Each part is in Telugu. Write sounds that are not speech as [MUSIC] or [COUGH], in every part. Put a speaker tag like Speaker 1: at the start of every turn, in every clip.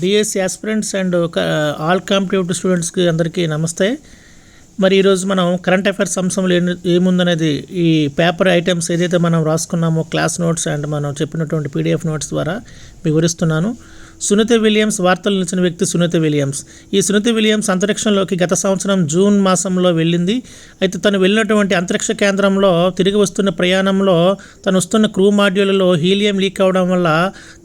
Speaker 1: DSC aspirants and all competitive స్టూడెంట్స్కి అందరికీ నమస్తే. మరి ఈరోజు మనం కరెంట్ అఫైర్స్ అంశంలో ఏముందనేది ఈ పేపర్ ఐటమ్స్ ఏదైతే మనం రాసుకున్నామో క్లాస్ నోట్స్ అండ్ మనం చెప్పినటువంటి పీడిఎఫ్ నోట్స్ ద్వారా వివరిస్తున్నాను. సునీత విలియమ్స్ వార్తలు నిలిచిన వ్యక్తి సునీత విలియమ్స్. ఈ సునీత విలియమ్స్ అంతరిక్షంలోకి గత సంవత్సరం జూన్ మాసంలో వెళ్ళింది. అయితే తను వెళ్ళినటువంటి అంతరిక్ష కేంద్రంలో తిరిగి వస్తున్న ప్రయాణంలో తను వస్తున్న క్రూ మాడ్యూల్లో హీలియం లీక్ అవడం వల్ల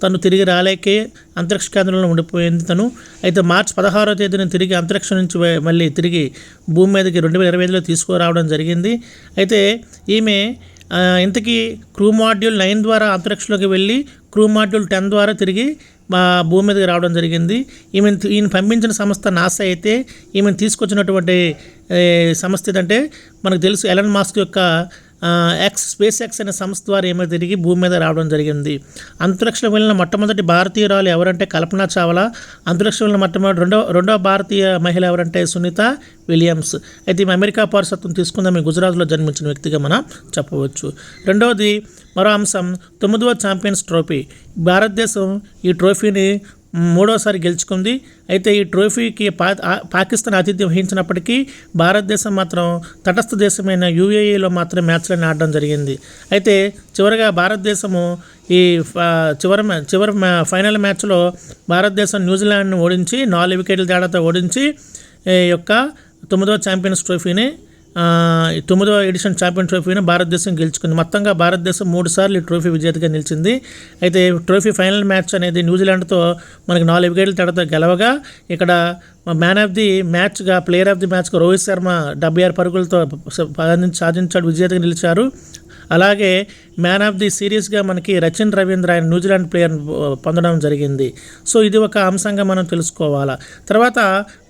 Speaker 1: తను తిరిగి రాలేకే అంతరిక్ష కేంద్రంలో ఉండిపోయింది తను. అయితే మార్చి పదహారో తేదీన తిరిగి అంతరిక్షం నుంచి మళ్ళీ తిరిగి భూమి మీదకి రెండు వేల ఇరవై ఐదులో తీసుకురావడం జరిగింది. అయితే ఈమె ఇంతకీ క్రూ మాడ్యూల్ నైన్ ద్వారా అంతరిక్షంలోకి వెళ్ళి క్రూ మాడ్యూల్ టెన్ ద్వారా తిరిగి మా భూమి మీదకి రావడం జరిగింది. ఈమె ఈయన పంపించిన సంస్థ నాసా అయితే ఈమెను తీసుకొచ్చినటువంటి సంస్థ ఏంటంటే మనకు తెలుసు ఎలన్ మాస్క్ యొక్క ఎక్స్ స్పేస్ ఎక్స్ అనే సంస్థ ద్వారా ఏమో తిరిగి భూమి మీద రావడం జరిగింది. అంతరిక్షంలో వెళ్ళిన మొట్టమొదటి భారతీయురాలు ఎవరంటే కల్పన చావ్లా అంతరిక్షంలో వెళ్ళిన మొట్టమొదటి రెండో రెండో భారతీయ మహిళ ఎవరంటే సునీత విలియమ్స్. అయితే ఈమె అమెరికా పౌరసత్వం తీసుకుందాం గుజరాత్లో జన్మించిన వ్యక్తిగా మనం చెప్పవచ్చు. రెండవది మరో అంశం తొమ్మిదవ ఛాంపియన్స్ ట్రోఫీ. భారతదేశం ఈ ట్రోఫీని మూడోసారి గెలుచుకుంది. అయితే ఈ ట్రోఫీకి పా పాకిస్తాన్ ఆతిథ్యం వహించినప్పటికీ భారతదేశం మాత్రం తటస్థ దేశమైన యూఏఈలో మాత్రం మ్యాచ్లను ఆడడం జరిగింది. అయితే చివరిగా భారతదేశము ఈ చివరి చివరి ఫైనల్ మ్యాచ్లో భారతదేశం న్యూజిలాండ్ను ఓడించి నాలుగు వికెట్ల తేడాతో ఓడించి యొక్క తొమ్మిదవ ఛాంపియన్స్ ట్రోఫీని తొమ్మిదవ ఎడిషన్ ఛాంపియన్ ట్రోఫీని భారతదేశం గెలుచుకుంది. మొత్తంగా భారతదేశం మూడు సార్లు ఈ ట్రోఫీ విజేతగా నిలిచింది. అయితే ట్రోఫీ ఫైనల్ మ్యాచ్ అనేది న్యూజిలాండ్తో మనకి నాలుగు వికెట్ల తేడాతో గెలవగా ఇక్కడ మ్యాన్ ఆఫ్ ది మ్యాచ్గా ప్లేయర్ ఆఫ్ ది మ్యాచ్గా రోహిత్ శర్మ డెబ్బై ఆరు పరుగులతో సాధించాడు విజేతగా నిలిచారు. అలాగే మ్యాన్ ఆఫ్ ది సిరీస్గా మనకి రచిన్ రవీంద్ర ఆయన న్యూజిలాండ్ ప్లేయర్ పొందడం జరిగింది. సో ఇది ఒక అంశంగా మనం తెలుసుకోవాలా. తర్వాత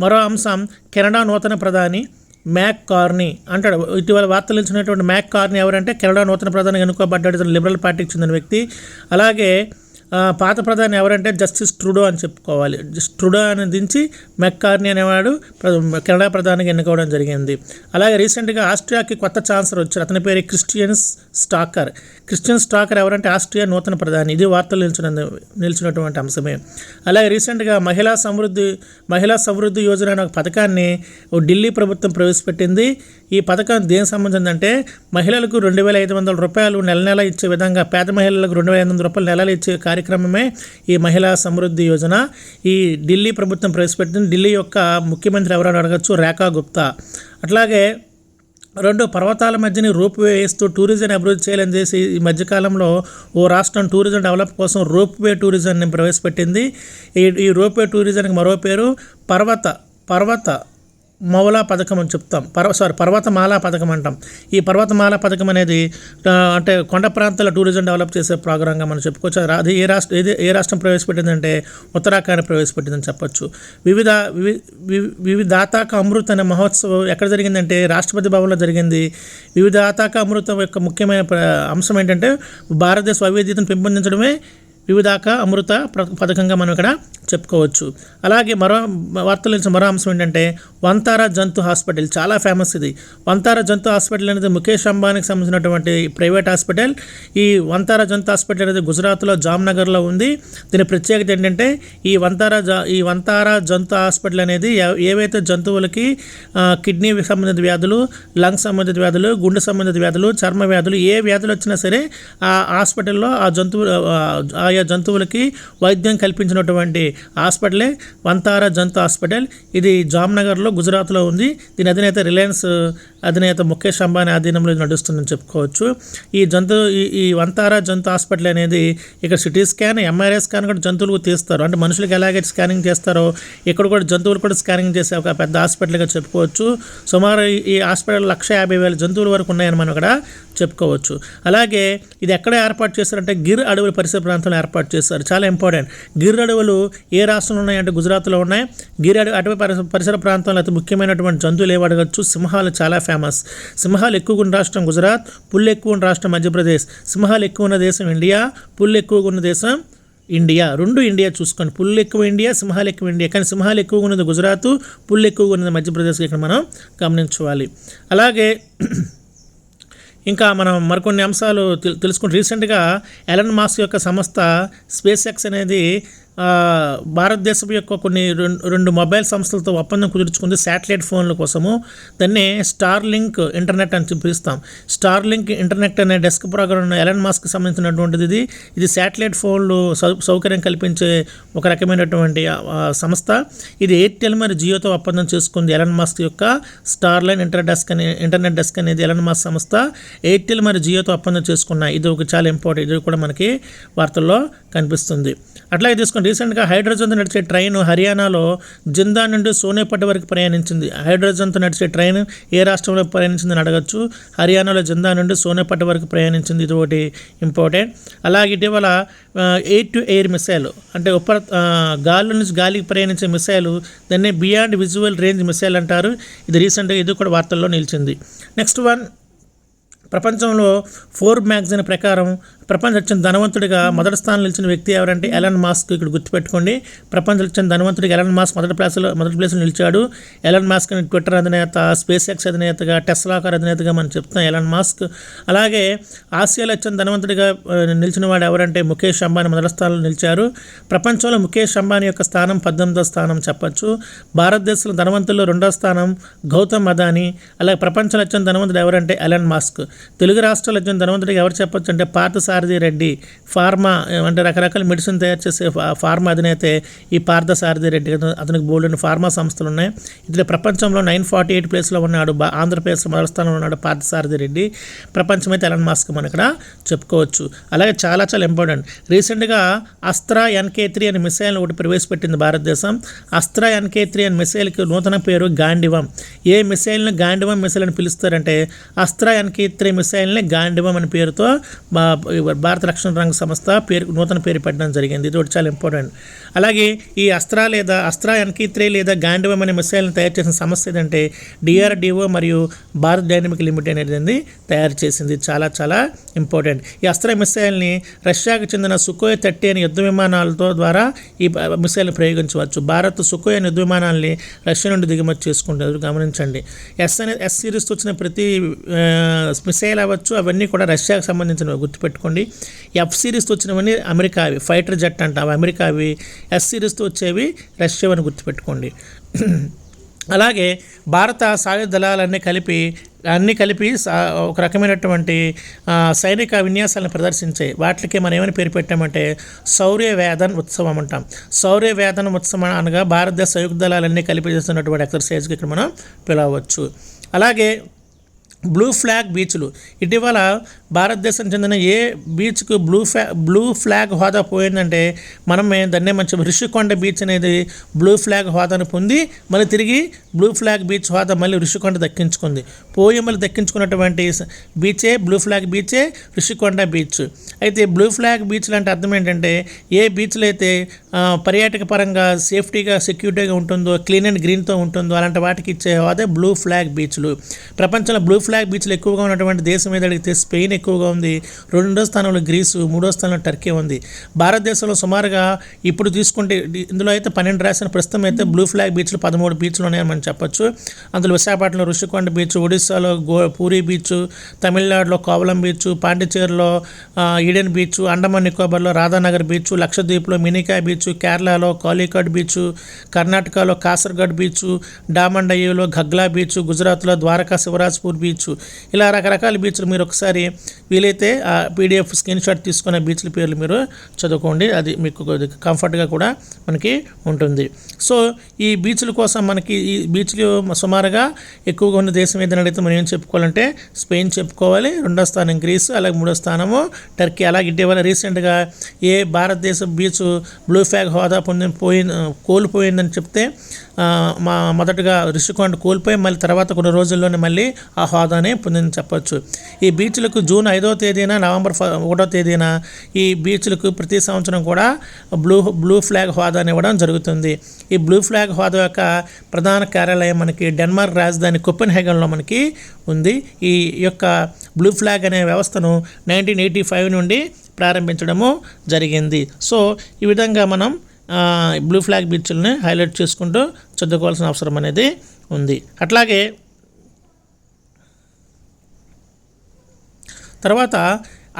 Speaker 1: మరో అంశం కెనడా నూతన ప్రధాని. మ్యాక్ కార్నీ అంటాడు. ఇటీవల వార్తలు ఇచ్చినటువంటి మ్యాక్ కార్నీ ఎవరంటే కెనడా నూతన ప్రధాని ఎన్నుకోబడ్డాడు. లిబరల్ పార్టీకి చెందిన వ్యక్తి. అలాగే పాత ప్రధాని ఎవరంటే జస్టిస్ ట్రూడో అని చెప్పుకోవాలి. జస్ట్ ట్రూడో అని దించి మెక్కార్ని అనేవాడు ప్ర- కెనడా ప్రధానిగా ఎన్నుకోవడం జరిగింది. అలాగే రీసెంట్గా ఆస్ట్రియాకి కొత్త ఛాన్సలర్ వచ్చారు. అతని పేరు క్రిస్టియన్స్ స్టాకర్. క్రిస్టియన్ స్టాకర్ ఎవరంటే ఆస్ట్రియా నూతన ప్రధాని. ఇది వార్తలు నిలిచిన నిలిచినటువంటి అంశమే. అలాగే రీసెంట్గా మహిళా సమృద్ధి మహిళా సమృద్ధి యోజన అనే ఒక పథకాన్ని ఓ ఢిల్లీ ప్రభుత్వం ప్రవేశపెట్టింది. ఈ పథకం దేనికి సంబంధించిందంటే మహిళలకు రెండు వేల ఐదు వందల రూపాయలు నెల నెల ఇచ్చే విధంగా పేద మహిళలకు రెండు వేల ఐదు వందల రూపాయలు నెలలు ఇచ్చే కార్యక్రమమే ఈ మహిళా సమృద్ధి యోజన. ఈ ఢిల్లీ ప్రభుత్వం ప్రవేశపెట్టింది. ఢిల్లీ యొక్క ముఖ్యమంత్రి ఎవరైనా అడగచ్చు? రేఖా గుప్తా. అట్లాగే రెండు పర్వతాల మధ్యని రోప్ వే వేస్తూ టూరిజం అభివృద్ధి చేయాలని చేసి ఈ మధ్యకాలంలో ఓ రాష్ట్రం టూరిజం డెవలప్ కోసం రోప్ వే టూరిజంని ప్రవేశపెట్టింది. ఈ ఈ రోప్ వే టూరిజంకి మరో పేరు పర్వత పర్వత మౌలా పథకం అని చెప్తాం. పర్వ సారీ పర్వతమాల పథకం అంటాం. ఈ పర్వతమాల పథకం అనేది అంటే కొండ ప్రాంతాల టూరిజం డెవలప్ చేసే ప్రోగ్రాంగా మనం చెప్పుకోవచ్చు. అది ఏ రాష్ట్ర ఏది ఏ రాష్ట్రం ప్రవేశపెట్టిందంటే ఉత్తరాఖండ్ ప్రవేశపెట్టిందని చెప్పొచ్చు. వివిధ వివి వివిధాతాక అమృత్ అనే మహోత్సవం ఎక్కడ జరిగిందంటే రాష్ట్రపతి భవన్లో జరిగింది. వివిధాతాక అమృతం యొక్క ముఖ్యమైన అంశం ఏంటంటే భారతదేశ వైవిధ్యతను పెంపొందించడమే వివిధాక అమృత పథకంగా మనం ఇక్కడ చెప్పుకోవచ్చు. అలాగే మరో వార్తలు ఇచ్చిన మరో అంశం ఏంటంటే వంతారా జంతు హాస్పిటల్. చాలా ఫేమస్ ఇది. వంతారా జంతు హాస్పిటల్ అనేది ముఖేష్ అంబానీకి సంబంధించినటువంటి ప్రైవేట్ హాస్పిటల్. ఈ వంతారా జంతు హాస్పిటల్ అనేది గుజరాత్లో జామ్నగర్లో ఉంది. దీని ప్రత్యేకత ఏంటంటే ఈ వంతారా జ- ఈ వంతారా జంతు హాస్పిటల్ అనేది ఏవైతే జంతువులకి కిడ్నీ సంబంధిత వ్యాధులు లంగ్స్ సంబంధిత వ్యాధులు గుండె సంబంధిత వ్యాధులు చర్మ వ్యాధులు ఏ వ్యాధులు వచ్చినా సరే ఆ హాస్పిటల్లో ఆ జంతువు ఆయా జంతువులకి వైద్యం కల్పించినటువంటి హాస్పిటలే వంతారా జంతు హాస్పిటల్. ఇది జామ్నగర్లో గుజరాత్లో ఉంది. దీని అధినేత రిలయన్స్ అధినేత ముఖేష్ అంబానీ ఆధీనంలో నడుస్తుందని చెప్పుకోవచ్చు. ఈ జంతు ఈ ఈ వంతారా జంతు హాస్పిటల్ అనేది ఇక్కడ సిటీ స్కాన్ ఎంఆర్ఐ స్కాన్ కూడా జంతువులకు తీస్తారు. అంటే మనుషులకు ఎలాగైతే స్కానింగ్ చేస్తారో ఇక్కడ కూడా జంతువులు కూడా స్కానింగ్ చేసే ఒక పెద్ద హాస్పిటల్గా చెప్పుకోవచ్చు. సుమారు ఈ- హాస్పిటల్ లక్ష యాభై వేల జంతువుల వరకు ఉన్నాయని మనం ఇక్కడ చెప్పుకోవచ్చు. అలాగే ఇది ఎక్కడ ఏర్పాటు చేశారంటే గిర్ అడవులు పరిసర ప్రాంతంలో ఏర్పాటు చేశారు. చాలా ఇంపార్టెంట్. గిర్ అడవులు ఏ రాష్ట్రంలో ఉన్నాయంటే గుజరాత్లో ఉన్నాయి. గిర్ అడవి అటవీ పరిసర పరిసర ప్రాంతంలో అతి ముఖ్యమైనటువంటి జంతువులు ఏవి అడగచ్చు సింహాలు చాలా ఫేమస్ సింహాలు ఎక్కువగా ఉన్న రాష్ట్రం గుజరాత్ పుల్లు ఎక్కువ ఉన్న రాష్ట్రం మధ్యప్రదేశ్. సింహాలు ఎక్కువ ఉన్న దేశం ఇండియా పుల్లు ఎక్కువగా ఉన్న దేశం ఇండియా. రెండు ఇండియా చూసుకోండి. పుల్లు ఎక్కువ ఇండియా సింహాలు ఎక్కువ ఇండియా. కానీ సింహాలు ఎక్కువగా ఉన్నది గుజరాత్ పుల్లు ఎక్కువగా ఉన్నది మధ్యప్రదేశ్ ఇక్కడ మనం గమనించుకోవాలి అలాగే [CLEARS THROAT] ఇంకా మనం మరికొన్ని అంశాలు తెలుసుకుంటే రీసెంట్గా ఎలన్ మాస్క్ యొక్క సంస్థ స్పేస్ ఎక్స్ అనేది భారతదేశం యొక్క కొన్ని రెండు రెండు మొబైల్ సంస్థలతో ఒప్పందం కుదుర్చుకుంది శాటిలైట్ ఫోన్ల కోసము. దాన్ని స్టార్ లింక్ ఇంటర్నెట్ అని పిలుస్తాం. స్టార్ లింక్ ఇంటర్నెట్ అనే డెస్క్ ప్రోగ్రామ్ ఎలన్ మాస్క్ సంబంధించినటువంటిది ఇది. ఇది శాటిలైట్ ఫోన్లు సౌ సౌకర్యం కల్పించే ఒక రకమైనటువంటి సంస్థ. ఇది ఎయిర్టెల్ మరి జియోతో ఒప్పందం చేసుకుంది ఎలన్ మాస్క్ యొక్క స్టార్ లైన్ ఇంటర్ డెస్క్ అనే ఇంటర్నెట్ డెస్క్ అనేది ఎలన్ మాస్క్ సంస్థ. ఎయిర్టెల్ మరి జియోతో ఒప్పందం చేసుకున్నాయి ఇది ఒక చాలా ఇంపార్టెంట్ ఇది కూడా మనకి వార్తల్లో కనిపిస్తుంది. అట్లాగే తీసుకుని రీసెంట్గా హైడ్రోజన్తో నడిచే ట్రైన్ హర్యానాలో జిందా నుండి సోనేపట్ వరకు ప్రయాణించింది. హైడ్రోజన్తో నడిచే ట్రైన్ ఏ రాష్ట్రంలో ప్రయాణించిందని అడగచ్చు. హర్యానాలో జిందా నుండి సోనేపట్ వరకు ప్రయాణించింది. ఇది ఒకటి ఇంపార్టెంట్. అలాగే ఇటీవల ఎయిర్ టు ఎయిర్ మిసైల్ అంటే ఉప గాలి నుంచి గాలికి ప్రయాణించే మిసైల్ దాన్ని బియాండ్ విజువల్ రేంజ్ మిసైల్ అంటారు. ఇది రీసెంట్గా ఇది కూడా వార్తల్లో నిలిచింది. నెక్స్ట్ వన్ ప్రపంచంలో ఫోర్ మ్యాగజైన్ ప్రకారం ప్రపంచ ధనవంతుడిగా మొదటి స్థానం నిలిచిన వ్యక్తి ఎవరంటే ఎలన్ మాస్క్ ఇక్కడ గుర్తుపెట్టుకోండి. ప్రపంచం ధనవంతుడిగా ఎలన్ మాస్క్ మొదటి ప్లేస్లో మొదటి ప్లేస్లో నిలిచాడు. ఎలన్ మాస్క్ అని ట్విట్టర్ అధినేత స్పేస్ ఎక్స్ అధినేతగా టెస్లాకర్ అధినేతగా మనం చెప్తాం ఎలన్ మాస్క్. అలాగే ఆసియాలో వచ్చిన ధనవంతుడిగా నిలిచిన వాడు ఎవరంటే ముఖేష్ అంబానీ మొదటి స్థానంలో నిలిచారు. ప్రపంచంలో ముఖేష్ అంబానీ యొక్క స్థానం పద్దెనిమిదో స్థానం చెప్పొచ్చు. భారతదేశంలో ధనవంతుల్లో రెండో స్థానం గౌతమ్ అదానీ. అలాగే ప్రపంచంలో వచ్చిన ధనవంతుడు ఎవరంటే ఎలన్ మాస్క్. తెలుగు రాష్ట్రాల్లో వచ్చిన ధనవంతుడిగా ఎవరు చెప్పొచ్చు అంటే పార్థసారథి రెడ్డి ఫార్మా అంటే రకరకాల మెడిసిన్ తయారు చేసే ఫార్మా అధినేతే ఈ పార్థసారథి రెడ్డి. అతనికి బోల్డెన్ ఫార్మా సంస్థలు ఉన్నాయి ఇతడు ప్రపంచంలో నైన్ ఫార్టీ ఎయిట్ ప్లేస్లో ఉన్నాడు బా- ఆంధ్రప్రదేశ్లో మొదటి స్థానంలో ఉన్నాడు పార్థసారథి రెడ్డి. ప్రపంచమైతే ఎలన్ మాస్క్ మనం ఇక్కడ చెప్పుకోవచ్చు. అలాగే చాలా చాలా ఇంపార్టెంట్. రీసెంట్గా అస్త్రా ఎన్కే త్రీ అనే మిసైల్ ఒకటి ప్రవేశపెట్టింది భారతదేశం. అస్త్రా ఎన్కే త్రీ అనే మిసైల్కి నూతన పేరు గాండివం ఏ మిసైల్ని గాండివం మిసైల్ అని పిలుస్తారంటే అస్త్రా ఎన్కే త్రీ మిసైల్ని గాండివం అనే పేరుతో భారత రక్షణ రంగ సంస్థ పేరు నూతన పేరు పెట్టడం జరిగింది. ఇది ఒకటి చాలా ఇంపార్టెంట్ అలాగే ఈ అస్త్ర లేదా అస్త్ర ఎన్కీ త్రీ లేదా గాండివం అనే మిసైల్ని తయారు చేసిన సంస్థ ఏదంటే డిఆర్డిఓ మరియు భారత్ డైనమిక్ లిమిటెడ్ అనేది తయారు చేసింది. చాలా చాలా ఇంపార్టెంట్. ఈ అస్త్ర మిసైల్ని రష్యాకు చెందిన సుకోయ్ థర్టీ అనే యుద్ధ విమానాలతో ద్వారా ఈ మిసైల్ని ప్రయోగించవచ్చు. భారత్ సుకోయ్ అనే యుద్ధ విమానాల్ని రష్యా నుండి దిగుమతి చేసుకుంటారు గమనించండి. ఎస్ అనే ఎస్ సిరీస్తో వచ్చిన ప్రతి మిసైల్ అవ్వచ్చు. అవన్నీ కూడా రష్యాకు సంబంధించినవి. గుర్తుపెట్టుకోండి. ఎఫ్ సిరీస్తో వచ్చినవన్నీ అమెరికావి. ఫైటర్ జెట్ అంట. అవి అమెరికావి ఎస్ సిరీస్తో వచ్చేవి రష్యా అని గుర్తుపెట్టుకోండి. అలాగే భారత సాయుధ దళాలన్నీ కలిపి అన్నీ కలిపి ఒక రకమైనటువంటి సైనిక విన్యాసాలను ప్రదర్శించాయి. వాటికి మనం ఏమని పేరు పెట్టామంటే శౌర్య వేదన్ ఉత్సవం అంటాం. శౌర్య వేదన ఉత్సవం అనగా భారతదేశ సంయుక్త దళాలన్నీ కలిపి చేస్తున్నటువంటి ఎక్సర్సైజ్కి ఇక్కడ మనం పిలవచ్చు. అలాగే బ్లూ ఫ్లాగ్ బీచ్లు. ఇటీవల భారతదేశం చెందిన ఏ బీచ్కు బ్లూ ఫ్లా బ్లూ ఫ్లాగ్ హోదా పోయిందంటే మనం దాన్నే మంచి ఋషికొండ బీచ్ అనేది బ్లూ ఫ్లాగ్ హోదాను పొంది మళ్ళీ తిరిగి బ్లూ ఫ్లాగ్ బీచ్ హోదా మళ్ళీ ఋషికొండ దక్కించుకుంది. పోయి మళ్ళీ దక్కించుకున్నటువంటి బీచే బ్లూ ఫ్లాగ్ బీచే ఋషికొండ బీచ్. అయితే బ్లూ ఫ్లాగ్ బీచ్లు అంటే అర్థం ఏంటంటే ఏ బీచ్లు అయితే పర్యాటక పరంగా సేఫ్టీగా సెక్యూరిటీగా ఉంటుందో క్లీన్ అండ్ గ్రీన్తో ఉంటుందో అలాంటి వాటికి ఇచ్చే హోదా బ్లూ ఫ్లాగ్ బీచ్లు. ప్రపంచంలో బ్లూ ఫ్లాగ్ బీచ్లు ఎక్కువగా ఉన్నటువంటి దేశం మీద అడిగితే స్పెయిన్ ఎక్కువగా ఉంది. రెండో స్థానంలో గ్రీసు మూడో స్థానంలో టర్కీ ఉంది. భారతదేశంలో సుమారుగా ఇప్పుడు తీసుకుంటే ఇందులో అయితే పన్నెండు రాసిన ప్రస్తుతం అయితే బ్లూ ఫ్లాగ్ బీచ్లు పదమూడు బీచ్లు ఉన్నాయని మనం చెప్పొచ్చు. అందులో విశాఖపట్నంలో ఋషికొండ బీచ్ ఒడిస్సాలో గో పూరి బీచ్ తమిళనాడులో కోవలం బీచ్ పాండిచేరిలో ఈడెన్ బీచ్ అండమాన్ నికోబార్లో రాధానగర్ బీచ్ లక్షద్వీప్లో మినికాయ్ బీచ్ కేరళలో కాలికట్ బీచ్ కర్ణాటకలో కాసర్గఢ్ బీచ్ డామండయ్యలో ఘగ్లా బీచ్ గుజరాత్లో ద్వారకా శివరాజ్పూర్ బీచ్ ఇలా రకరకాల బీచ్లు మీరు ఒకసారి వీలైతే ఆ పీడిఎఫ్ స్క్రీన్ షాట్ తీసుకున్న బీచ్ల పేర్లు మీరు చదువుకోండి. అది మీకు కంఫర్ట్గా కూడా మనకి ఉంటుంది. సో ఈ బీచ్ల కోసం మనకి ఈ బీచ్లు సుమారుగా ఎక్కువగా ఉన్న దేశం ఏదైనా అడిగితే మనం ఏం చెప్పుకోవాలంటే స్పెయిన్ చెప్పుకోవాలి రెండో స్థానం గ్రీస్ అలాగే మూడో స్థానము టర్కీ అలాగే ఇటీవల రీసెంట్గా ఏ భారతదేశ బీచ్ బ్లూ ఫ్లాగ్ హోదా పొంది పోయింది కోల్పోయిందని చెప్తే మా మొదటగా రిషికొండ కోల్పోయి మళ్ళీ తర్వాత కొన్ని రోజుల్లోనే మళ్ళీ ఆ హోదానే పొందిందని చెప్పొచ్చు. ఈ బీచ్లకు జూన్ ఐదో తేదీన నవంబర్ ఒకటో తేదీన ఈ బీచ్లకు ప్రతి సంవత్సరం కూడా బ్లూ బ్లూ ఫ్లాగ్ హోదా ఇవ్వడం జరుగుతుంది. ఈ బ్లూ ఫ్లాగ్ హోదా యొక్క ప్రధాన కార్యాలయం మనకి డెన్మార్క్ రాజధాని కొపెన్హెగన్లో మనకి ఉంది. ఈ యొక్క బ్లూ ఫ్లాగ్ అనే వ్యవస్థను నైన్టీన్ ఎయిటీ ఫైవ్ నుండి ప్రారంభించడము జరిగింది. సో ఈ విధంగా మనం బ్లూ ఫ్లాగ్ బీచ్లని హైలైట్ చేసుకుంటూ చదువుకోవాల్సిన అవసరం అనేది ఉంది. అట్లాగే తర్వాత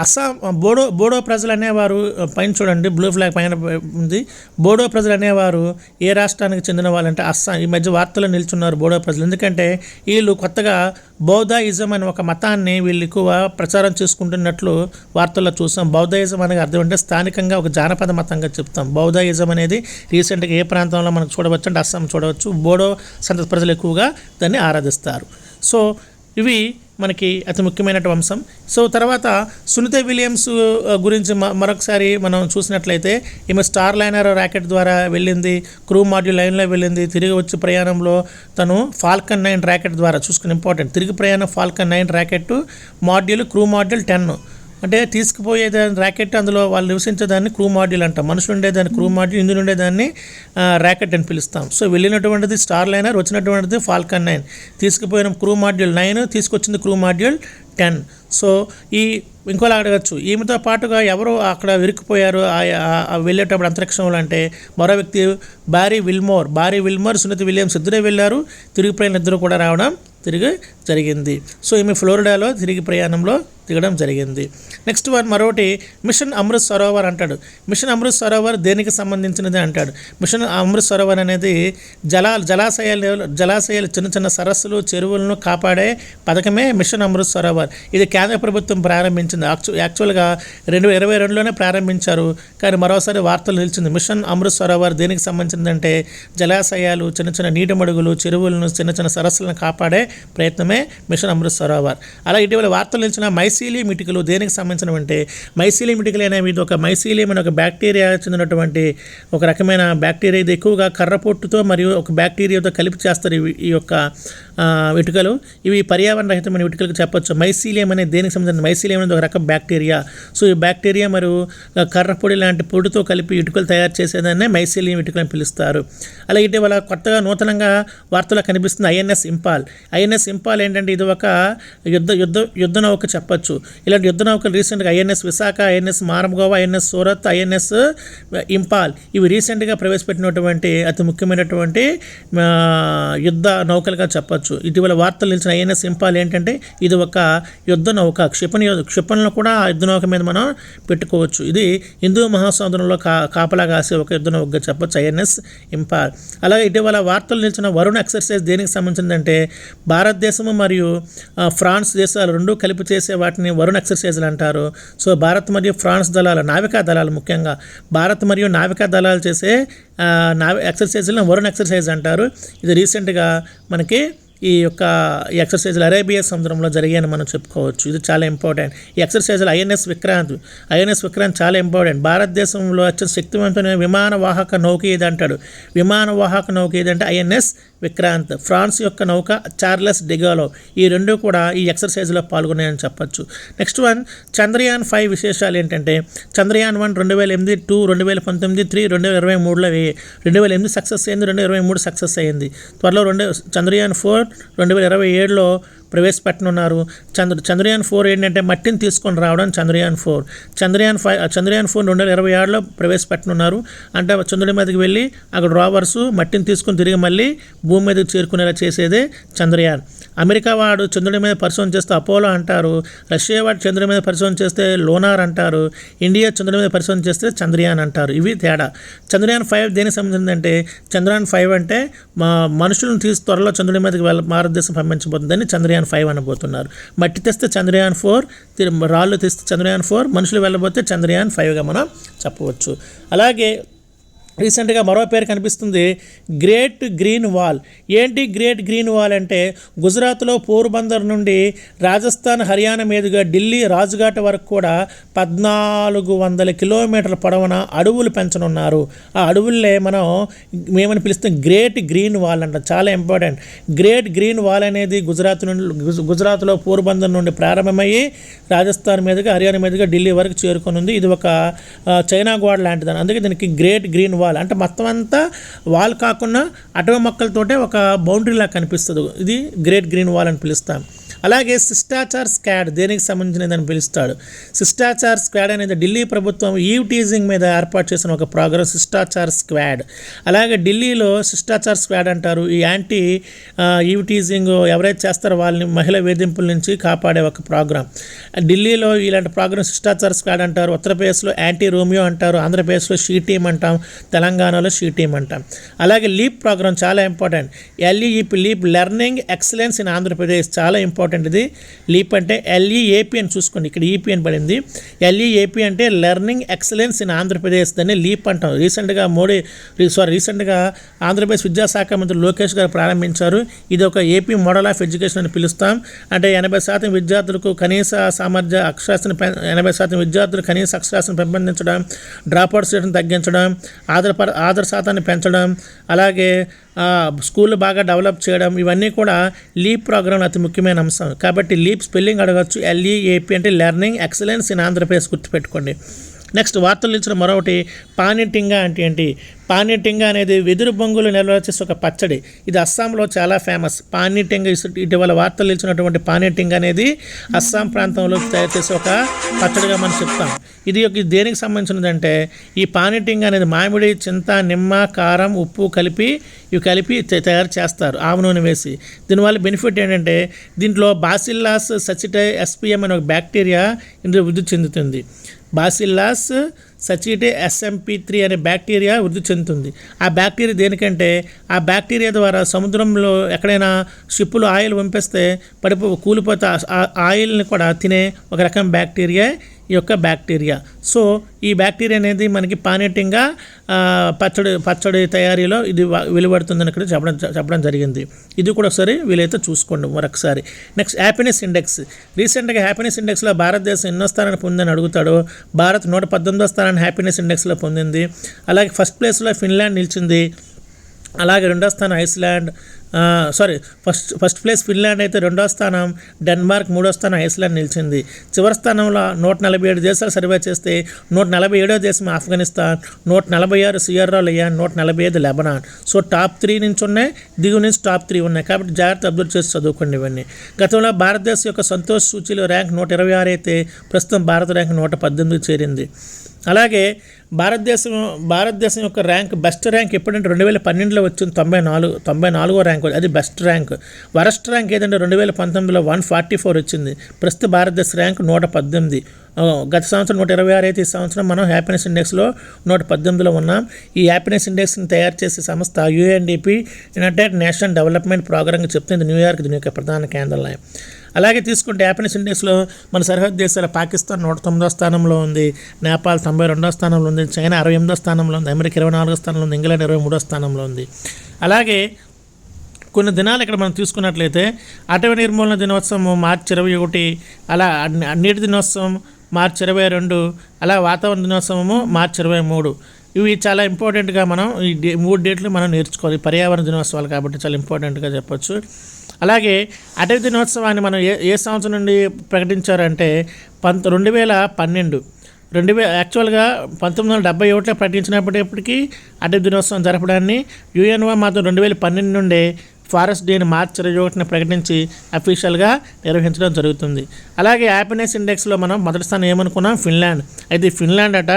Speaker 1: అస్సాం బోడో బోడో ప్రజలు అనేవారు పైన చూడండి బ్లూ ఫ్లాగ్ పైన ఉంది. బోడో ప్రజలు అనేవారు ఏ రాష్ట్రానికి చెందిన వాళ్ళంటే అస్సాం. ఈ మధ్య వార్తలు నిల్చున్నారు బోడో ప్రజలు. ఎందుకంటే వీళ్ళు కొత్తగా బౌద్ధాయిజం అనే ఒక మతాన్ని వీళ్ళు ఎక్కువ ప్రచారం చేసుకుంటున్నట్లు వార్తల్లో చూసాం. బౌద్ధాయిజం అనేది అర్థం అంటే స్థానికంగా ఒక జానపద మతంగా చెప్తాం. బౌద్ధాయిజం అనేది రీసెంట్గా ఏ ప్రాంతంలో మనకు చూడవచ్చు అంటే అస్సాం చూడవచ్చు. బోడో సంతతి ప్రజలు ఎక్కువగా దాన్ని ఆరాధిస్తారు. సో ఇవి మనకి అతి ముఖ్యమైనటువంటి అంశం. సో తర్వాత సునీత విలియమ్స్ గురించి మ- మరొకసారి మనం చూసినట్లయితే ఈమె స్టార్ లైనర్ ర్యాకెట్ ద్వారా వెళ్ళింది క్రూ మాడ్యూల్ లైన్లో వెళ్ళింది తిరిగి వచ్చి ప్రయాణంలో తను ఫాల్కన్ నైన్ ర్యాకెట్ ద్వారా చూసుకుని ఇంపార్టెంట్ తిరిగి ప్రయాణం Falcon nine rocket module crew module ten. అంటే తీసుకుపోయేదాన్ని ర్యాకెట్ అందులో వాళ్ళు నివసించేదాన్ని క్రూ మాడ్యూల్ అంటాం. మనుషులు ఉండేదాన్ని క్రూ మాడ్యూల్ ఇందులో ఉండేదాన్ని ర్యాకెట్ అని పిలుస్తాం. సో వెళ్ళినటువంటిది స్టార్ లైనర్ వచ్చినటువంటిది ఫాల్కన్ నైన్. తీసుకుపోయిన క్రూ మాడ్యూల్ నైన్ తీసుకొచ్చింది క్రూ మాడ్యూల్ టెన్. సో ఈ ఇంకోలా అడగచ్చు. ఈమెతో పాటుగా ఎవరు అక్కడ విరిగిపోయారు ఆ- వెళ్ళేటప్పుడు అంతరిక్షంలో అంటే మరో వ్యక్తి బారీ విల్మోర్ బారీ విల్మోర్ సునీత విలియమ్స్ ఇద్దరే వెళ్ళారు. తిరిగి ఇద్దరు కూడా రావడం తిరిగి జరిగింది. సో ఈమె ఫ్లోరిడాలో తిరిగి ప్రయాణంలో దిగడం జరిగింది. నెక్స్ట్ వన్ మరొకటి మిషన్ అమృత్ సరోవర్ అంటాడు. మిషన్ అమృత్ సరోవర్ దేనికి సంబంధించినది అంటాడు. మిషన్ అమృత్ సరోవర్ అనేది జలా జలాశయాలు జలాశయాలు చిన్న చిన్న సరస్సులు చెరువులను కాపాడే పథకమే మిషన్ అమృత్ సరోవర్. ఇది కేంద్ర ప్రభుత్వం ప్రారంభించింది. యాక్చు యాక్చువల్గా రెండు ఇరవై రెండులోనే ప్రారంభించారు. కానీ మరోసారి వార్తలు నిలిచింది. మిషన్ అమృత్ సరోవర్ దేనికి సంబంధించిందంటే జలాశయాలు చిన్న చిన్న నీటి మడుగులు చెరువులను చిన్న చిన్న సరస్సులను కాపాడే ప్రయత్నమే మిషన్ అమృత్ సరోవర్. అలా ఇటీవల వార్తలు నిలిచిన మైసీలియం ఇటుకలు దేనికి సంబంధించినవంటే మైసీలియం ఇటుకలు అనేవి ఇది ఒక మైసీలియం అనే ఒక బ్యాక్టీరియా చెందినటువంటి ఒక రకమైన బ్యాక్టీరియా. ఇది ఎక్కువగా కర్రపొట్టుతో మరియు ఒక బ్యాక్టీరియాతో కలిపి చేస్తారు ఇవి- ఈ యొక్క ఇటుకలు ఇవి పర్యావరణ రహితమైన ఇటుకలకు చెప్పొచ్చు. మైసీలియం అనేది దేనికి సంబంధించిన మైసీలియం అనేది ఒక రకం బ్యాక్టీరియా. సో ఈ బ్యాక్టీరియా మరియు కర్ర కర్రపొడి లాంటి పొడితో కలిపి ఇటుకలు తయారు చేసేదాన్నే మైసీలియం ఇటుకలు అని పిలుస్తారు. అలా ఇటీవల కొత్తగా నూతనంగా వార్తలో కనిపిస్తుంది ఐఎన్ఎస్ ఇంపాల్. ఐఎన్ఎస్ ఇంపాల్ ఏంటంటే ఇది ఒక యుద్ధ యుద్ధ యుద్ధ నౌక చెప్పచ్చు. ఇలాంటి యుద్ధ నౌకలు రీసెంట్గా INS Visakha INS Mormugao INS Surat INS Imphal ఇవి రీసెంట్గా ప్రవేశపెట్టినటువంటి అతి ముఖ్యమైనటువంటి యుద్ధ నౌకలుగా చెప్పచ్చు. ఇటీవల వార్తలు నిలిచిన ఐఎన్ఎస్ ఇంపాల్ ఏంటంటే ఇది ఒక యుద్ధ నౌక క్షిపణి క్షిపణులను కూడా ఆ యుద్ధ నౌక మీద మనం పెట్టుకోవచ్చు. ఇది హిందూ మహాసముద్రంలో కా కాపలా కాసే ఒక యుద్ధ నౌకగా చెప్పచ్చు ఐఎన్ఎస్ ఇంపాల్. అలాగే ఇటీవల వార్తలు నిలిచిన వరుణ్ ఎక్సర్సైజ్ దేనికి సంబంధించిందంటే భారతదేశము మరియు ఫ్రాన్స్ దేశాలు రెండు కలిపి చేసే వాటిని వరుణ్ ఎక్సర్సైజ్లు అంటారు. సో భారత్ మరియు ఫ్రాన్స్ దళాలు నావికా దళాలు ముఖ్యంగా భారత్ మరియు నావికా దళాలు చేసే నావి ఎక్సర్సైజ్లను వరుణ్ ఎక్సర్సైజ్ అంటారు. ఇది రీసెంట్గా మనకి ఈ యొక్క ఈ ఎక్సర్సైజ్లు అరేబియా సముద్రంలో జరిగాయని మనం చెప్పుకోవచ్చు. ఇది చాలా ఇంపార్టెంట్. ఈ ఎక్సర్సైజ్లు ఐఎన్ఎస్ విక్రాంత్ ఐఎన్ఎస్ విక్రాంత్ చాలా ఇంపార్టెంట్. భారతదేశంలో అత్యంత శక్తివంతమైన విమాన వాహక నౌక ఏది అంటాడు విమాన వాహక నౌక ఏదంటే ఐఎన్ఎస్ విక్రాంత్. ఫ్రాన్స్ యొక్క నౌక చార్లెస్ డిగాలో. ఈ రెండు కూడా ఈ ఎక్సర్సైజ్లో పాల్గొన్నాయని చెప్పొచ్చు. నెక్స్ట్ వన్ చంద్రయాన్ ఫైవ్ విశేషాలు ఏంటంటే చంద్రయాన్ వన్ రెండు వేల ఎనిమిది టూ రెండు వేల పంతొమ్మిది త్రీ రెండు వేల ఇరవై మూడులో రెండు వేల ఎనిమిది సక్సెస్ అయింది రెండు ఇరవై మూడు సక్సెస్ అయింది. త్వరలో రెండు చంద్రయాన్ ఫోర్ రెండు వేల ఇరవై ఏడులో ప్రవేశపెట్టనున్నారు. చంద్ర చంద్రయాన్ ఫోర్ ఏంటంటే మట్టిని తీసుకొని రావడం Chandrayaan four. Chandrayaan five Chandrayaan four రెండు వేల ఇరవై ఆరులో ప్రవేశపెట్టనున్నారు. అంటే చంద్రుడి మీదకి వెళ్ళి అక్కడ రోవర్స్ మట్టిని తీసుకొని తిరిగి మళ్ళీ భూమి మీదకి చేరుకునేలా చేసేదే చంద్రయాన్. అమెరికా వాడు చంద్రుడి మీద పరిశోధన చేస్తే అపోలో అంటారు. రష్యా వాడు చంద్రుడి మీద పరిశోధన చేస్తే లోనార్ అంటారు. ఇండియా చంద్రుడి మీద పరిశోధన చేస్తే చంద్రయాన్ అంటారు. ఇవి తేడా. చంద్రయాన్ ఫైవ్ దేనికి సంబంధించిందంటే చంద్రయాన్ ఫైవ్ అంటే మా మనుషులను తీసి త్వరలో చంద్రుడి మీదకి వెళ్ళ భారతదేశం పంపించబోతుందని చంద్రయాన్ ఫైవ్ అనబోతున్నారు. మట్టి తెస్తే చంద్రయాన్ ఫోర్ రాళ్ళు తెస్తే చంద్రయాన్ ఫోర్ మనుషులు వెళ్ళబోతే చంద్రయాన్ ఫైవ్గా మనం చెప్పవచ్చు. అలాగే రీసెంట్గా మరో పేరు కనిపిస్తుంది గ్రేట్ గ్రీన్ వాల్ ఏంటి గ్రేట్ గ్రీన్ వాల్ అంటే గుజరాత్లో పోర్బందర్ నుండి రాజస్థాన్ హర్యానా మీదుగా ఢిల్లీ రాజ్ఘాట్ వరకు కూడా పద్నాలుగు వందల కిలోమీటర్ల పొడవున అడవులు పెంచనున్నారు. ఆ అడవుల్లే మనం మేమని పిలుస్తాం గ్రేట్ గ్రీన్ వాల్ అంట చాలా ఇంపార్టెంట్ గ్రేట్ గ్రీన్ వాల్ అనేది గుజరాత్ నుండి గుజరాత్లో పోర్బందర్ నుండి ప్రారంభమయ్యి రాజస్థాన్ మీదుగా హర్యానా మీదుగా ఢిల్లీ వరకు చేరుకునుంది. ఇది ఒక చైనా గోడ లాంటిదని. అందుకే దీనికి గ్రేట్ గ్రీన్ వాల్ అంటే మొత్తం అంతా వాల్ కాకుండా అటవీ మొక్కలతోటే ఒక బౌండరీ లాగా కనిపిస్తుంది. ఇది గ్రేట్ గ్రీన్ వాల్ అని పిలుస్తాం. అలాగే శిష్టాచార్ స్క్వాడ్ దేనికి సంబంధించినదని పిలుస్తాడు? శిష్టాచార్ స్క్వాడ్ అనేది ఢిల్లీ ప్రభుత్వం ఈవ్ టీజింగ్ మీద ఏర్పాటు చేసిన ఒక ప్రోగ్రాం శిష్టాచార్ స్క్వాడ్. అలాగే ఢిల్లీలో శిష్టాచార్ స్క్వాడ్ అంటారు. ఈ యాంటీ ఈవ్ టీజింగ్ ఎవరైతే చేస్తారో వాళ్ళని మహిళ వేధింపుల నుంచి కాపాడే ఒక ప్రోగ్రామ్ ఢిల్లీలో ఇలాంటి ప్రోగ్రాం శిష్టాచార్ స్క్వాడ్ అంటారు. ఉత్తరప్రదేశ్లో యాంటీ రోమియో అంటారు. ఆంధ్రప్రదేశ్లో షీ టీమ్ అంటాం. తెలంగాణలో షీ టీమ్ అంటాం. అలాగే లీప్ ప్రోగ్రామ్ చాలా important. L E E P LEAP learning excellence in Andhra Pradesh చాలా ఇంపార్టెంట్. ఇది. లీప్ అంటే ఎల్ఈఏపి అని చూసుకోండి. ఇక్కడ ఈపి అని పడింది. ఎల్ఈఏపి అంటే లెర్నింగ్ ఎక్సలెన్స్ ఇన్ ఆంధ్రప్రదేశ్ దాన్ని లీప్ అంటాం. రీసెంట్గా మోడీ సారీ రీసెంట్గా ఆంధ్రప్రదేశ్ విద్యాశాఖ మంత్రి లోకేష్ గారు ప్రారంభించారు. ఇది ఒక ఏపీ మోడల్ ఆఫ్ ఎడ్యుకేషన్ అని పిలుస్తాం. అంటే ఎనభై శాతం విద్యార్థులకు కనీస సామర్థ్య అక్షరాస్యతను ఎనభై శాతం విద్యార్థులు కనీస అక్షరాస్యతను పెంపొందించడం డ్రాప్ అవుట్ తగ్గించడం ఆధార ఆధార శాతాన్ని పెంచడం అలాగే స్కూల్ బాగా డెవలప్ చేయడం ఇవన్నీ కూడా లీప్ ప్రోగ్రామ్ అతి ముఖ్యమైన అంశం. కాబట్టి లీప్ స్పెల్లింగ్ అడగచ్చు ఎల్ఈఏపి అంటే లెర్నింగ్ ఎక్సలెన్స్ ఇన్ ఆంధ్రప్రదేశ్ గుర్తుపెట్టుకోండి. నెక్స్ట్ వార్తలు ఇచ్చిన మరొకటి పానిటింగా అంటే ఏంటి? పానీటింగ అనేది వెదురు బొంగులు నిల్వ చేసే ఒక పచ్చడి. ఇది అస్సాంలో చాలా ఫేమస్. పానిటింగ ఇటీవల వార్తలు ఇచ్చినటువంటి పానీటింగ్ అనేది అస్సాం ప్రాంతంలో తయారు చేసే ఒక పచ్చడిగా మనం చెప్తాం. ఇది ఒక దేనికి సంబంధించినదంటే ఈ పానీటింగ్ అనేది మామిడి చింత నిమ్మ కారం ఉప్పు కలిపి ఇవి కలిపి తయారు చేస్తారు. ఆవు నూనె వేసి. దీనివల్ల బెనిఫిట్ ఏంటంటే దీంట్లో బాసిల్లాస్ సచిటై ఎస్పిఎం అనే ఒక బ్యాక్టీరియా ఇందులో వృద్ధి చెందుతుంది. బాసిల్లాస్ సచీటే ఎస్ఎంపి త్రీ అనే బ్యాక్టీరియా వృద్ధి చెందుతుంది. ఆ బ్యాక్టీరియా దేనికంటే ఆ బ్యాక్టీరియా ద్వారా సముద్రంలో ఎక్కడైనా షిప్పులు ఆయిల్ పంపిస్తే పడిపో కూలిపోతే ఆ ఆయిల్ని కూడా తినే ఒక రకం బ్యాక్టీరియా ఈ యొక్క బ్యాక్టీరియా. సో ఈ బ్యాక్టీరియా అనేది మనకి పానీటింగా పచ్చడి పచ్చడి తయారీలో ఇది వెలువడుతుందని ఇక్కడ చెప్పడం చెప్పడం జరిగింది. ఇది కూడా ఒకసారి వీలైతే చూసుకోండి మరొకసారి. Next happiness index. రీసెంట్గా హ్యాపీనెస్ ఇండెక్స్లో భారతదేశం ఎన్నో స్థానాన్ని పొందని అడుగుతాడు భారత్ నూట పద్దెనిమిదో స్థానాన్ని హ్యాపీనెస్ ఇండెక్స్లో పొందింది. అలాగే ఫస్ట్ ప్లేస్లో ఫిన్లాండ్ నిలిచింది. అలాగే రెండో స్థానం Iceland. Sorry first first place Finland అయితే రెండో స్థానం డెన్మార్క్ మూడో స్థానం ఐస్లాండ్ నిలిచింది. చివరి స్థానంలో నూట నలభై ఏడు దేశాలు సర్వే చేస్తే నూట నలభై ఏడో దేశం ఆఫ్ఘనిస్తాన్ నూట నలభై ఆరు సియర్రా లియాన్ నూట నలభై ఐదు లెబనాన్. సో టాప్ త్రీ నుంచి ఉన్నాయి దిగు నుంచి టాప్ త్రీ ఉన్నాయి. కాబట్టి జాగ్రత్త అబ్జర్వ్ చేసి చదువుకోండి ఇవన్నీ. గతంలో భారతదేశం యొక్క సంతోష్ సూచీలో ర్యాంక్ నూట ఇరవై ఆరు అయితే ప్రస్తుతం భారత ర్యాంక్ నూట పద్దెనిమిది చేరింది. అలాగే భారతదేశం భారతదేశం యొక్క ర్యాంక్ బెస్ట్ ర్యాంక్ ఎప్పుడంటే రెండు వేల పన్నెండులో వచ్చింది తొంభై నాలుగు తొంభై నాలుగో ర్యాంక్. అది బెస్ట్ ర్యాంక్. వరస్ట్ ర్యాంక్ ఏదంటే రెండు వేల పంతొమ్మిదిలో వన్ ఫార్టీ ఫోర్ వచ్చింది. ప్రస్తుత భారతదేశ ర్యాంక్ నూట పద్దెనిమిది. గత సంవత్సరం నూట ఇరవై ఆరు అయితే ఈ సంవత్సరం మనం హ్యాపీనెస్ ఇండెక్స్లో నూట పద్దెనిమిదిలో ఉన్నాం. ఈ హ్యాపీనెస్ ఇండెక్స్ని తయారు చేసే సంస్థ UNDP united national development programme చెప్తుంది న్యూయార్క్ దీని యొక్క ప్రధాన కేంద్రాలయం. అలాగే తీసుకుంటే హ్యాపీనెస్ ఇండెక్స్లో మన సరిహద్దు దేశాల పాకిస్తాన్ నూట తొమ్మిదో స్థానంలో ఉంది. నేపాల్ తొంభై రెండో స్థానంలో ఉంది. చైనా అరవై ఎనిమిదో స్థానంలో ఉంది. అమెరికా ఇరవై నాలుగో స్థానంలో ఉంది. ఇంగ్లాండ్ ఇరవై మూడో స్థానంలో ఉంది. అలాగే కొన్ని దినాలు ఇక్కడ మనం తీసుకున్నట్లయితే అటవీ నిర్మూలన దినోత్సవం మార్చి ఇరవై ఒకటి అలా అన్ని- నీటి దినోత్సవం మార్చి ఇరవై రెండు అలా వాతావరణ దినోత్సవము మార్చి ఇరవై మూడు. ఇవి చాలా ఇంపార్టెంట్గా మనం ఈ డే మూడు డేట్లు మనం నేర్చుకోవాలి. పర్యావరణ దినోత్సవాలు కాబట్టి చాలా ఇంపార్టెంట్గా చెప్పొచ్చు. అలాగే అటవీ దినోత్సవాన్ని మనం ఏ ఏ సంవత్సరం నుండి ప్రకటించారంటే పంత రెండు వేల పన్నెండు. రెండు వే యాక్చువల్గా పంతొమ్మిది వందల డెబ్బై ఒకటిలో ప్రకటించినప్పటికీ అటవీ దినోత్సవం జరపడాన్ని యుఎన్ఓ మాత్రం రెండు వేల పన్నెండు నుండే ఫారెస్ట్ డేని మార్చి ఇరవై ఒకటిన ప్రకటించి అఫీషియల్గా నిర్వహించడం జరుగుతుంది. అలాగే హ్యాపీనెస్ ఇండెక్స్లో మనం మొదటి స్థానం ఏమనుకున్నాం? ఫిన్లాండ్. అయితే ఫిన్లాండ్ అట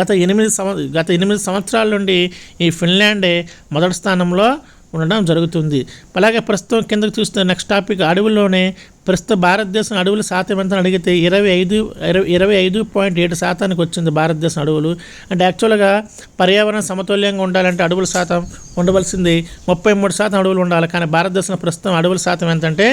Speaker 1: గత ఎనిమిది సంవ గత ఎనిమిది సంవత్సరాల నుండి ఈ ఫిన్లాండే మొదటి స్థానంలో ఉండడం జరుగుతుంది. అలాగే ప్రస్తుతం కిందకు చూస్తే నెక్స్ట్ టాపిక్ అడవుల్లోనే ప్రస్తుతం భారతదేశం అడవుల శాతం ఎంత అని అడిగితే ఇరవై ఐదు ఇరవై ఇరవై ఐదు పాయింట్ ఏడు శాతానికి వచ్చింది భారతదేశం అడవులు. అంటే యాక్చువల్గా పర్యావరణ సమతుల్యంగా ఉండాలంటే అడవుల శాతం ఉండవలసింది ముప్పై మూడు శాతం అడవులు ఉండాలి. కానీ భారతదేశం ప్రస్తుతం అడవుల శాతం ఎంతంటే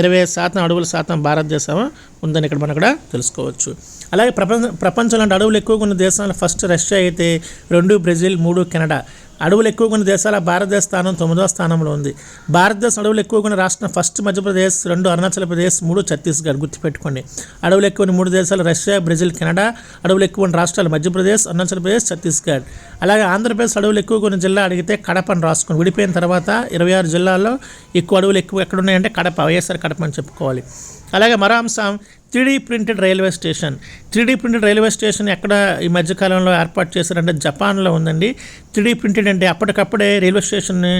Speaker 1: ఇరవై ఐదు శాతం అడవుల శాతం భారతదేశం ఉందని ఇక్కడ మనం కూడా తెలుసుకోవచ్చు. అలాగే ప్రపంచ ప్రపంచంలో అడవులు ఎక్కువగా ఉన్న దేశాలు ఫస్ట్ రష్యా అయితే రెండు బ్రెజిల్ మూడు కెనడా. అడవులు ఎక్కువగా ఉన్న దేశాల భారతదేశ స్థానం తొమ్మిదవ స్థానంలో ఉంది. భారతదేశం అడవులు ఎక్కువగా ఉన్న రాష్ట్రం ఫస్ట్ మధ్యప్రదేశ్ రెండు అరుణాచల్ ప్రదేశ్ మూడు ఛత్తీస్గఢ్ గుర్తుపెట్టుకోండి. అడవులు ఎక్కువ ఉన్న మూడు దేశాలు రష్యా బ్రెజిల్ కెనడా అడవులు ఎక్కువ ఉన్న రాష్ట్రాలు మధ్యప్రదేశ్ అరుణాచల్ ప్రదేశ్ ఛత్తీస్గఢ్. అలాగే ఆంధ్రప్రదేశ్ అడవులు ఎక్కువగా ఉన్న జిల్లా అడిగితే కడపను రాసుకుని రాసుకోండి విడిపోయిన తర్వాత ఇరవై ఆరు జిల్లాల్లో ఎక్కువ అడవులు ఎక్కువ ఎక్కడ ఉన్నాయంటే కడప వైఎస్ఆర్ కడప అని చెప్పుకోవాలి. అలాగే మరో అంశం three D printed railway station. Three D printed railway station ఎక్కడ ఈ మధ్యకాలంలో ఏర్పాటు చేశారంటే జపాన్లో ఉందండి. త్రీడీ ప్రింటెడ్ అంటే అప్పటికప్పుడే రైల్వే స్టేషన్ని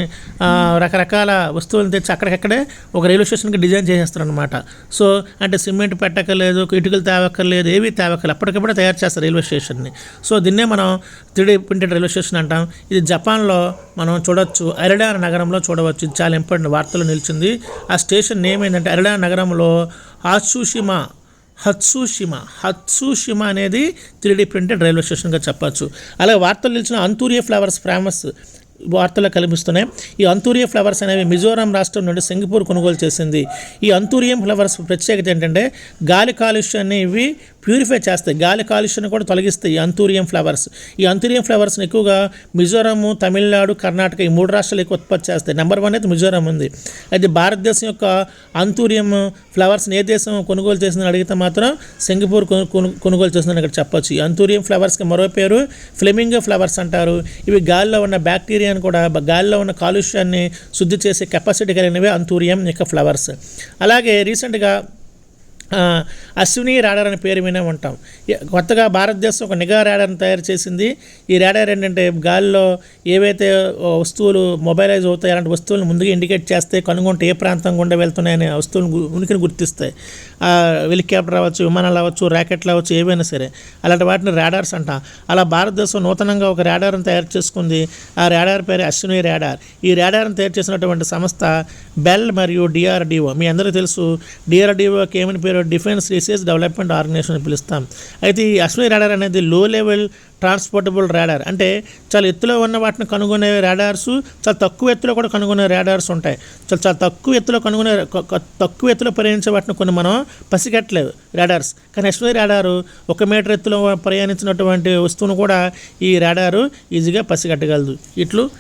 Speaker 1: రకరకాల వస్తువులను తెచ్చి అక్కడికక్కడే ఒక రైల్వే స్టేషన్కి డిజైన్ చేసేస్తారనమాట సో అంటే సిమెంట్ పెట్టక్కర్లేదు ఇటుకలు తేవక్కర్లేదు ఏవి తేవక్కర్లేదు అప్పటికప్పుడే తయారు చేస్తారు రైల్వే స్టేషన్ని. సో దీన్నే మనం త్రీడీ ప్రింటెడ్ రైల్వే స్టేషన్ అంటాం. ఇది జపాన్లో మనం చూడొచ్చు. అరిడా నగరంలో చూడవచ్చు. ఇది చాలా ఇంపార్టెంట్ వార్తలు నిలిచింది. ఆ స్టేషన్ నేమ్ ఏంటంటే అరిడా నగరంలో హాత్సుషిమా హత్సూషిమ. హత్సూషిమ అనేది త్రీ ప్రింటెడ్ రైల్వే స్టేషన్గా చెప్పచ్చు. అలాగే వార్తలు నిలిచిన అంతూరియ ఫ్లవర్స్ ఫేమస్ వార్తలు కనిపిస్తున్నాయి. ఈ అంతూరియ ఫ్లవర్స్ అనేవి మిజోరాం రాష్ట్రం నుండి సింగపూర్ కొనుగోలు చేసింది. ఈ అంతూరియం ఫ్లవర్స్ ప్రత్యేకత ఏంటంటే గాలి కాలుష్యాన్ని ఇవి ప్యూరిఫై చేస్తాయి. గాలి కాలుష్యాన్ని కూడా తొలగిస్తాయి ఈ అంతూరియం ఫ్లవర్స్. ఈ అంతూరియం ఫ్లవర్స్ని ఎక్కువగా మిజోరాము తమిళనాడు కర్ణాటక ఈ మూడు రాష్ట్రాలు ఎక్కువ ఉత్పత్తి చేస్తాయి. నెంబర్ వన్ అయితే మిజోరాం ఉంది. అయితే భారతదేశం యొక్క అంతూరియం ఫ్లవర్స్ని ఏ దేశం కొనుగోలు చేసిందని అడిగితే మాత్రం సింగపూర్ కొను- కొను- కొనుగోలు చేసిందని ఇక్కడ చెప్పొచ్చు. ఈ అంతూరియం ఫ్లవర్స్కి మరో పేరు ఫ్లెమింగో ఫ్లవర్స్ అంటారు. ఇవి గాలిలో ఉన్న బ్యాక్టీరియాని కూడా గాలిలో ఉన్న కాలుష్యాన్ని శుద్ధి చేసే కెపాసిటీ కలిగినవి అంతూరియం యొక్క ఫ్లవర్స్. అలాగే రీసెంట్గా అశ్విని రాడార్ అనే పేరు వినే ఉంటాం. కొత్తగా భారతదేశం ఒక నిఘా రాడార్ని తయారు చేసింది. ఈ రాడార్ ఏంటంటే గాలిలో ఏవైతే వస్తువులు మొబైలైజ్ అవుతాయి అలాంటి వస్తువులను ముందుగా ఇండికేట్ చేస్తే కనుగొంటే ఏ ప్రాంతం గుండా వెళ్తున్నాయనే వస్తువులను ఉనికిని గుర్తిస్తాయి. హెలికాప్టర్ అవ్వచ్చు విమానాలు అవ్వచ్చు ర్యాకెట్లు అవ్వచ్చు ఏవైనా సరే. అలాంటి వాటిని రాడార్స్ అంటాం. అలా భారతదేశం నూతనంగా ఒక రాడార్ని తయారు చేసుకుంది. ఆ రాడార్ పేరు అశ్విని రాడార్. ఈ రాడార్ని తయారు చేసినటువంటి సంస్థ బెల్ మరియు డిఆర్డిఓ. మీ అందరికీ తెలుసు డిఆర్డిఓకి ఏమని పేరు డిఫెన్స్ రీసెర్చ్ డెవలప్మెంట్ ఆర్గనైజేషన్ అని పిలుస్తాం. అయితే ఈ అశ్విని రాడార్ అనేది లో లెవెల్ ట్రాన్స్పోర్టబుల్ రాడార్ అంటే చాలా ఎత్తులో ఉన్న వాటిని కనుగొనే రాడార్స్ చాలా తక్కువ ఎత్తులో కూడా కనుగొనే రాడార్స్ ఉంటాయి. చాలా చాలా తక్కువ ఎత్తులో కనుగొనే తక్కువ ఎత్తులో ప్రయాణించే వాటిని కొన్ని మనం పసిగట్టలేవు రాడార్స్ కానీ ఎస్వై రాడారు ఒక మీటర్ ఎత్తులో ప్రయాణించినటువంటి వస్తువును కూడా ఈ రాడారు ఈజీగా పసిగట్టగలదు. ఇట్లు